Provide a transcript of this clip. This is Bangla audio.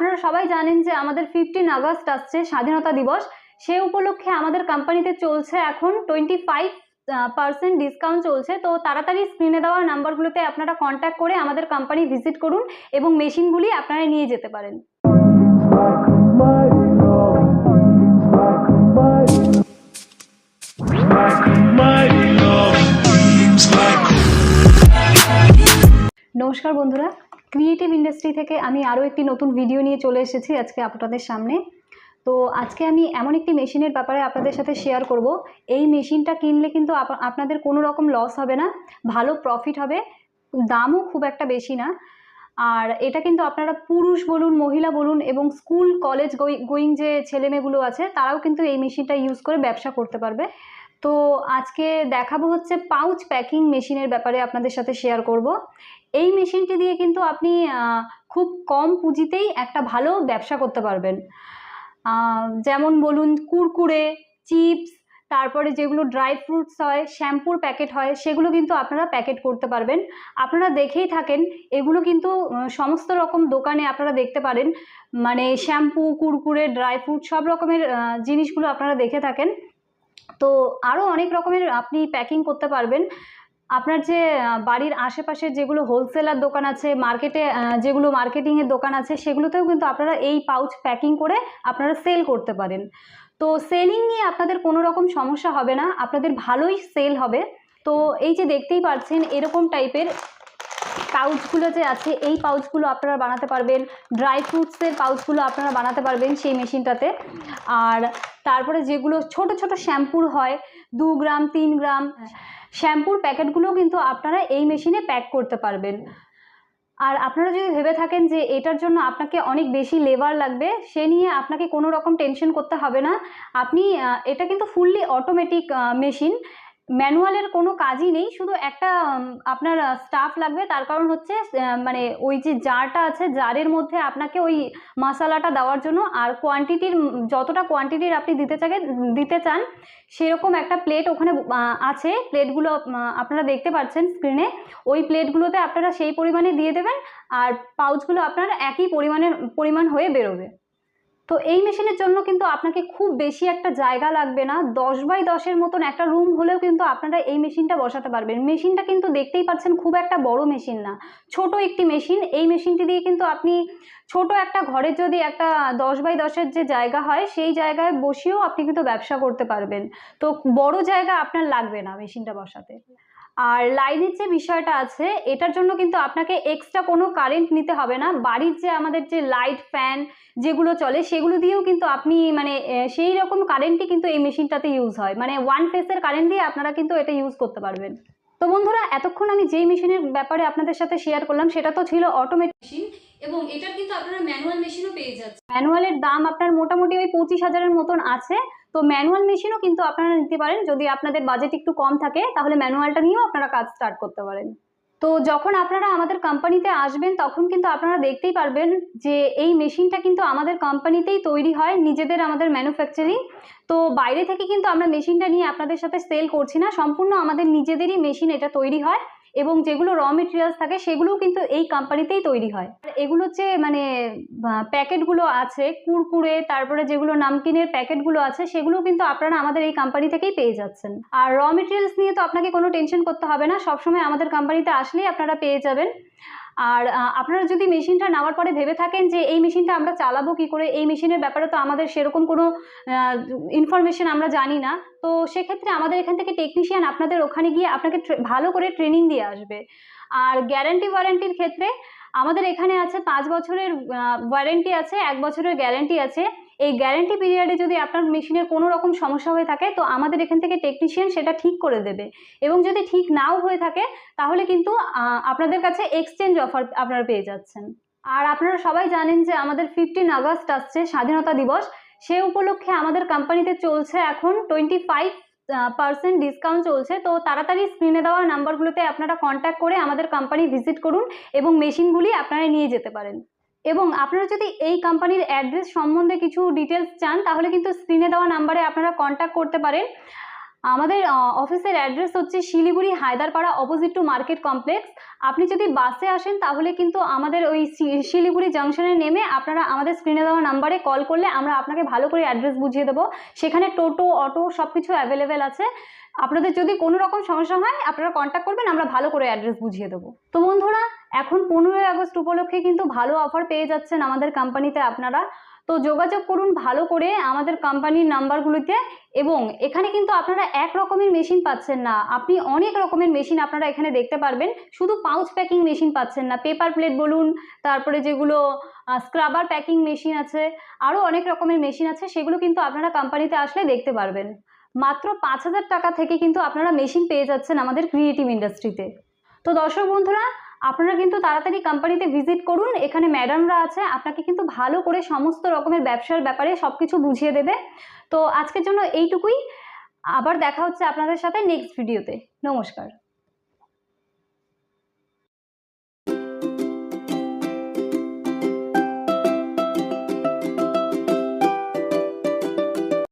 আপনারা সবাই জানেন যে আমাদের ফিফটিন আগস্ট আসছে, স্বাধীনতা দিবস। সে উপলক্ষে আমাদের কোম্পানিতে চলছে এখন টোয়েন্টি ফাইভ পার্সেন্ট ডিসকাউন্ট চলছে। তো তাড়াতাড়ি স্ক্রিনে দেওয়া নাম্বারগুলোতে আপনারা কন্ট্যাক্ট করে আমাদের কোম্পানি ভিজিট করুন এবং মেশিনগুলি আপনারা নিয়ে যেতে পারেন। নমস্কার বন্ধুরা। ক্রিয়েটিভ ইন্ডাস্ট্রি থেকে আমি আরও একটি নতুন ভিডিও নিয়ে চলে এসেছি আজকে আপনাদের সামনে। তো আজকে আমি এমন একটি মেশিনের ব্যাপারে আপনাদের সাথে শেয়ার করব। এই মেশিনটা কিনলে কিন্তু আপনাদের কোনো রকম লস হবে না, ভালো প্রফিট হবে, দামও খুব একটা বেশি না। আর এটা কিন্তু আপনারা পুরুষ বলুন, মহিলা বলুন এবং স্কুল কলেজ গোয়িং যে ছেলেমেয়েগুলো আছে, তারাও কিন্তু এই মেশিনটা ইউজ করে ব্যবসা করতে পারবে। তো আজকে দেখাবো হচ্ছে পাউচ প্যাকিং মেশিনের ব্যাপারে আপনাদের সাথে শেয়ার করব। এই মেশিনটি দিয়ে কিন্তু আপনি খুব কম পুঁজিতেই একটা ভালো ব্যবসা করতে পারবেন। যেমন বলুন কুরকুরে, চিপস, তারপরে যেগুলো ড্রাই ফ্রুটস হয় শ্যাম্পুর প্যাকেট হয়, সেগুলো কিন্তু আপনারা প্যাকেট করতে পারবেন। আপনারা দেখেই থাকেন, এগুলো কিন্তু সমস্ত রকম দোকানে আপনারা দেখতে পারেন। মানে শ্যাম্পু কুরকুরে ড্রাই ফ্রুট সব রকমের জিনিসগুলো আপনারা দেখে থাকেন। তো আরও অনেক রকমের আপনি প্যাকিং করতে পারবেন। আপনার যে বাড়ির আশেপাশে যেগুলো হোলসেলার দোকান আছে মার্কেটে যেগুলো মার্কেটিংয়ের দোকান আছে, সেগুলোতেও কিন্তু আপনারা এই পাউচ প্যাকিং করে আপনারা সেল করতে পারেন। তো সেলিং নিয়ে আপনাদের কোনো রকম সমস্যা হবে না, আপনাদের ভালোই সেল হবে। তো এই যে দেখতেই পাচ্ছেন, এরকম টাইপের পাউচগুলো যে আছে, এই পাউচগুলো আপনারা বানাতে পারবেন। ড্রাই ফ্রুটসের পাউচগুলো আপনারা বানাতে পারবেন সেই মেশিনটাতে। আর তারপরে যেগুলো ছোট ছোট শ্যাম্পুর হয়, দু গ্রাম, তিন গ্রাম, শ্যাম্পুর প্যাকেটগুলোও কিন্তু আপনারা এই মেশিনে প্যাক করতে পারবেন। আর আপনারা যদি ভেবে থাকেন যে এটার জন্য আপনাকে অনেক বেশি লেবার লাগবে, সে নিয়ে আপনাকে কোনো রকম টেনশন করতে হবে না। আপনি এটা কিন্তু ফুললি অটোমেটিক মেশিন ম্যানুয়ালের কোনো কাজই নেই, শুধু একটা আপনার স্টাফ লাগবে। তার কারণ হচ্ছে মানে ওই যে জারটা আছে, জারের মধ্যে আপনাকে ওই মশালাটা দেওয়ার জন্য আর কোয়ান্টিটির যতটা কোয়ান্টিটির আপনি দিতে চান দিতে চান, সেরকম একটা প্লেট ওখানে আছে। প্লেটগুলো আপনারা দেখতে পাচ্ছেন স্ক্রিনে ওই প্লেটগুলোতে আপনারা সেই পরিমাণে দিয়ে দেবেন আর পাউচগুলো আপনার একই পরিমাণের, পরিমাণ হয়ে বেরোবে। তো এই মেশিনের জন্য কিন্তু আপনাকে খুব বেশি একটা জায়গা লাগবে না। দশ বাই দশের মতন একটা রুম হলেও কিন্তু আপনারা এই মেশিনটা বসাতে পারবেন। মেশিনটা কিন্তু দেখতেই পাচ্ছেন খুব একটা বড় মেশিন না। ছোট একটি মেশিন। এই মেশিনটি দিয়ে কিন্তু আপনি ছোট একটা ঘরের যদি একটা দশ বাই দশের যে জায়গা হয়, সেই জায়গায় বসেও আপনি কিন্তু ব্যবসা করতে পারবেন। তো বড় জায়গা আপনার লাগবে না মেশিনটা বসাতে। আর লাইনের যে বিষয়টা আছে, এটার জন্য কিন্তু আপনাকে এক্সট্রা কোনো কারেন্ট নিতে হবে না। বাড়ির যে আমাদের যে লাইট ফ্যান যেগুলো চলে, সেগুলো দিয়েও কিন্তু আপনি মানে সেই রকম কারেন্টই কিন্তু এই মেশিনটাতে ইউজ হয়। মানে ওয়ান ফেসের কারেন্ট দিয়ে আপনারা কিন্তু এটা ইউজ করতে পারবেন। তো বন্ধুরা, এতক্ষণ আমি যেই মেশিনের ব্যাপারে আপনাদের সাথে শেয়ার করলাম, সেটা তো ছিল অটোমেটিক মেশিন এবং এটার কিন্তু আপনারা ম্যানুয়াল মেশিনও পেয়ে যাচ্ছেন। ম্যানুয়ালের দাম আপনার মোটামুটি ওই পঁচিশ হাজারের মতন আছে। তো ম্যানুয়াল মেশিনও কিন্তু আপনারা নিতে পারেন। যদি আপনাদের বাজেট একটু কম থাকে, তাহলে ম্যানুয়ালটা নিয়েও আপনারা কাজ স্টার্ট করতে পারেন। তো যখন আপনারা আমাদের কোম্পানিতে আসবেন, তখন কিন্তু আপনারা দেখতেই পারবেন যে এই মেশিনটা কিন্তু আমাদের কোম্পানিতেই তৈরি হয়, নিজেদের আমাদের ম্যানুফ্যাকচারিং তো বাইরে থেকে কিন্তু আমরা মেশিনটা নিয়ে আপনাদের সাথে সেল করছি না। সম্পূর্ণ আমাদের নিজেদেরই মেশিন এটা তৈরি হয়। এবং যেগুলো র মেটেরিয়ালস থাকে, সেগুলোও কিন্তু এই কোম্পানিতেই তৈরি হয়। আর এগুলো যে মানে প্যাকেটগুলো আছে, কুরকুরে, তারপরে যেগুলো নামকিনের প্যাকেটগুলো আছে, সেগুলোও কিন্তু আপনারা আমাদের এই কোম্পানি থেকেই পেয়ে যাচ্ছেন। আর র মেটেরিয়ালস নিয়ে তো আপনাকে কোনো টেনশন করতে হবে না, সবসময় আমাদের কোম্পানিতে আসলেই আপনারা পেয়ে যাবেন। আর আপনারা যদি মেশিনটা নেওয়ার পরে ভেবে থাকেন যে এই মেশিনটা আমরা চালাবো কি করে, এই মেশিনের ব্যাপারে তো আমাদের সেরকম কোনো ইনফরমেশন আমরা জানি না, তো সেক্ষেত্রে আমাদের এখান থেকে টেকনিশিয়ান আপনাদের ওখানে গিয়ে আপনাকে ভালো করে ট্রেনিং দিয়ে আসবে। আর গ্যারান্টি ওয়ারেন্টির ক্ষেত্রে আমাদের এখানে আছে পাঁচ বছরের ওয়ারেন্টি আছে, এক বছরের গ্যারান্টি আছে। এই গ্যারেন্টি পিরিয়ডে যদি আপনার মেশিনের কোনো রকম সমস্যা হয়ে থাকে, তো আমাদের এখান থেকে টেকনিশিয়ান সেটা ঠিক করে দেবে। এবং যদি ঠিক নাও হয়ে থাকে, তাহলে কিন্তু আপনাদের কাছে এক্সচেঞ্জ অফার আপনারা পেয়ে যাচ্ছেন। আর আপনারা সবাই জানেন যে আমাদের ফিফটিন আগস্ট আসছে, স্বাধীনতা দিবস। সে উপলক্ষে আমাদের কোম্পানিতে চলছে এখন টোয়েন্টি ফাইভ পার্সেন্ট ডিসকাউন্ট চলছে। তো তাড়াতাড়ি স্ক্রিনে দেওয়া নাম্বারগুলোতে আপনারা কন্ট্যাক্ট করে আমাদের কোম্পানি ভিজিট করুন এবং মেশিনগুলি আপনারা নিয়ে যেতে পারেন। এবং আপনারা যদি এই কোম্পানির অ্যাড্রেস সম্বন্ধে কিছু ডিটেলস চান, তাহলে কিন্তু স্ক্রিনে দেওয়া নাম্বারে আপনারা কন্ট্যাক্ট করতে পারেন। আমাদের অফিসের অ্যাড্রেস হচ্ছে Siliguri Haiderpara opposite to market complex আপনি যদি বাসে আসেন, তাহলে কিন্তু আমাদের ওই শিলিগুড়ি জাংশনে নেমে আপনারা আমাদের স্ক্রিনে দেওয়া নাম্বারে কল করলে আমরা আপনাকে ভালো করে অ্যাড্রেস বুঝিয়ে দেবো। সেখানে টোটো, অটো সব কিছু অ্যাভেলেবেল আছে। আপনাদের যদি কোনো রকম সমস্যা হয়, আপনারা কন্ট্যাক্ট করবেন, আমরা ভালো করে অ্যাড্রেস বুঝিয়ে দেবো। তো বন্ধুরা এখন পনেরোই আগস্ট উপলক্ষে কিন্তু ভালো অফার পেয়ে যাচ্ছেন আমাদের কোম্পানিতে আপনারা। তো যোগাযোগ করুন ভালো করে আমাদের কোম্পানির নাম্বারগুলিতে এবং এখানে কিন্তু আপনারা এক রকমের মেশিন পাচ্ছেন না। আপনি অনেক রকমের মেশিন আপনারা এখানে দেখতে পারবেন। শুধু পাউচ প্যাকিং মেশিন পাচ্ছেন না। পেপার প্লেট বলুন, তারপরে যেগুলো স্ক্রাবার প্যাকিং মেশিন আছে আরও অনেক রকমের মেশিন আছে, সেগুলো কিন্তু আপনারা কোম্পানিতে আসলে দেখতে পারবেন। মাত্র পাঁচ হাজার টাকা থেকে কিন্তু আপনারা মেশিন পেয়ে যাচ্ছেন আমাদের ক্রিয়েটিভ ইন্ডাস্ট্রিতে তো দর্শক বন্ধুরা আপনারা কিন্তু তাড়াতাড়ি কোম্পানিতে ভিজিট করুন, এখানে ম্যাডামরা আছে, আপনাকে কিন্তু ভালো করে সমস্ত রকমের ব্যবসার ব্যাপারে সব কিছু বুঝিয়ে দেবে। তো আজকের জন্য এইটুকুই, আবার দেখা হচ্ছে আপনাদের সাথে নেক্সট ভিডিওতে নমস্কার।